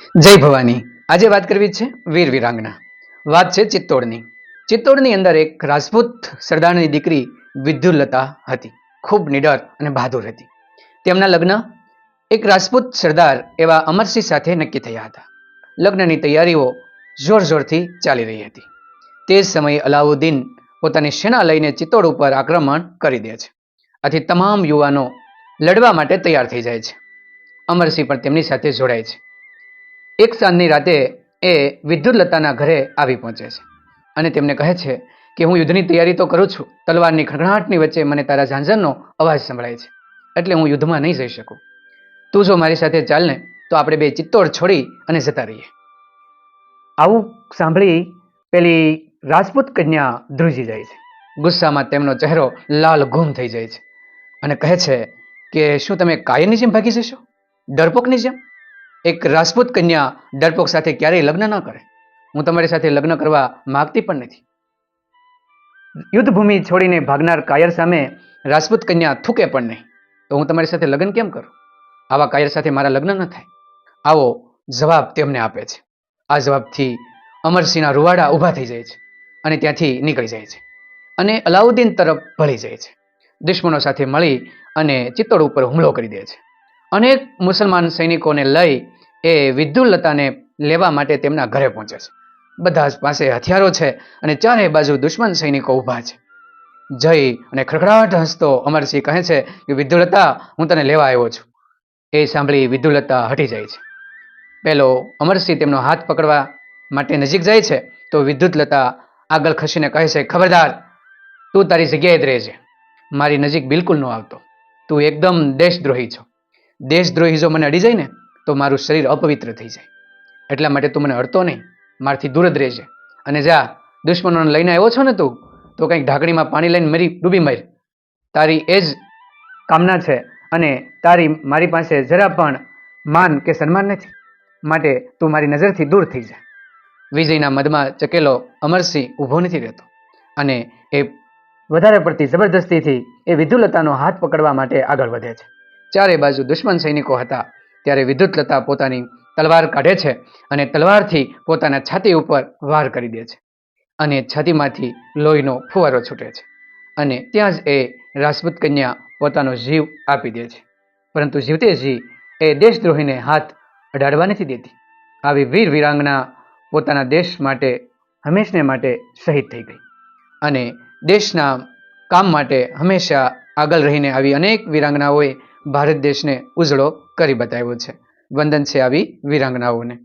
જય ભવાની. આજે વાત કરવી છે વીર વિરાંગના. વાત છે ચિત્તોડની. ચિત્તોડની અંદર એક રાજપૂત સરદારની દીકરી વિદ્યુલતા હતી. ખૂબ નિડર અને બહાદુર હતી. તેમના લગ્ન એક રાજપૂત સરદાર એવા અમરસિંહ સાથે નક્કી થયા હતા. લગ્નની તૈયારીઓ જોર જોરથી ચાલી રહી હતી. તે સમયે અલાઉદ્દીન પોતાની સેના લઈને ચિત્તોડ ઉપર આક્રમણ કરી દે છે. આથી તમામ યુવાનો લડવા માટે તૈયાર થઈ જાય છે. અમરસિંહ પણ તેમની સાથે જોડાય છે. એક સાંજની રાતે એ વિદ્યુતલતાના ઘરે આવી પહોંચે છે. અને તેમને કહે છે કે હું યુદ્ધની તૈયારી તો કરું છું, તલવારની ખણખણાટની વચ્ચે મને તારા ઝાંઝરનો અવાજ સંભળાય છે, એટલે હું યુદ્ધમાં નહીં જઈ શકું. તું જો મારી સાથે ચાલને તો આપણે બે ચિત્તોડ છોડી અને જતા રહીએ. આવું સાંભળી પેલી રાજપૂત કન્યા ધ્રુજી જાય છે. ગુસ્સામાં તેમનો ચહેરો લાલ ગુમ થઈ જાય છે અને કહે છે કે શું તમે કાયરની જેમ ભાગી જશો? ડરપોકની જેમ? એક રાજપૂત કન્યા ડરપોક સાથે ક્યારેય લગ્ન ન કરે. હું તમારી સાથે લગ્ન કરવા માગતી પણ નથી. યુદ્ધભૂમિ છોડીને ભાગનાર કાયર સામે રાજપૂત કન્યા થૂકે પણ નહીં. તો હું તમારી સાથે લગ્ન કેમ કરું? આવા કાયર સાથે મારા લગ્ન ન થાય. આવો જવાબ તેમને આપે છે. આ જવાબથી અમરસિંહના રૂવાડા ઊભા થઈ જાય છે અને ત્યાંથી નીકળી જાય છે અને અલાઉદ્દીન તરફ ભળી જાય છે. દુશ્મનો સાથે મળી અને ચિત્તોડ ઉપર હુમલો કરી દે છે. અનેક મુસલમાન સૈનિકોને લઈ એ વિદ્યુલતાને લેવા માટે તેમના ઘરે પહોંચે છે. બધા જ પાસે હથિયારો છે અને ચારે બાજુ દુશ્મન સૈનિકો ઊભા છે. જઈ અને ખડખડાટ હસતો અમરસિંહ કહે છે કે વિદ્યુલતા હું તને લેવા આવ્યો છું. એ સાંભળી વિદ્યુલતા હટી જાય છે. પેલો અમરસિંહ તેમનો હાથ પકડવા માટે નજીક જાય છે તો વિદ્યુતલતા આગળ ખસીને કહે છે, ખબરદાર, તું તારી જગ્યાએ જ રહેજે. મારી નજીક બિલકુલ ન આવતો. તું એકદમ દેશદ્રોહી છો. દેશદ્રોહી જો મને અડી જાય ને, તો મારું શરીર અપવિત્ર થઈ જાય. એટલા માટે તું મને અડતો નહીં, મારથી દૂર જ રહેજે. અને જા, દુશ્મનોને લઈને આવ્યો છો ને તું, તો કંઈક ઢાંકણીમાં પાણી લઈને મરી, ડૂબી મર. તારી એ જ કામના છે અને તારી, મારી પાસે જરા પણ માન કે સન્માન નથી. માટે તું મારી નજરથી દૂર થઈ જા. વિજયના મદમાં ચકેલો અમરસિંહ ઊભો નથી રહેતો. અને એ વધારે પડતી જબરદસ્તીથી એ વિધુલતાનો હાથ પકડવા માટે આગળ વધે છે. ચારે બાજુ દુશ્મન સૈનિકો હતા. ત્યારે વિદ્યુતલતા પોતાની તલવાર કાઢે છે અને તલવારથી પોતાના છાતી ઉપર વાર કરી દે છે અને છાતીમાંથી લોહીનો ફુવારો છૂટે છે અને ત્યાં જ એ રાજપૂત કન્યા પોતાનો જીવ આપી દે છે. પરંતુ જીવતે જી એ દેશદ્રોહીને હાથ અડાડવા નથી દેતી. આવી વીર વિરાંગના પોતાના દેશ માટે, હંમેશને માટે શહીદ થઈ ગઈ અને દેશના કામ માટે હંમેશા આગળ રહીને આવી અનેક વિરાંગનાઓએ ભારત દેશને ઉજળો કરી બતાવ્યો છે. વંદન છે આવી વિરાંગનાઓને.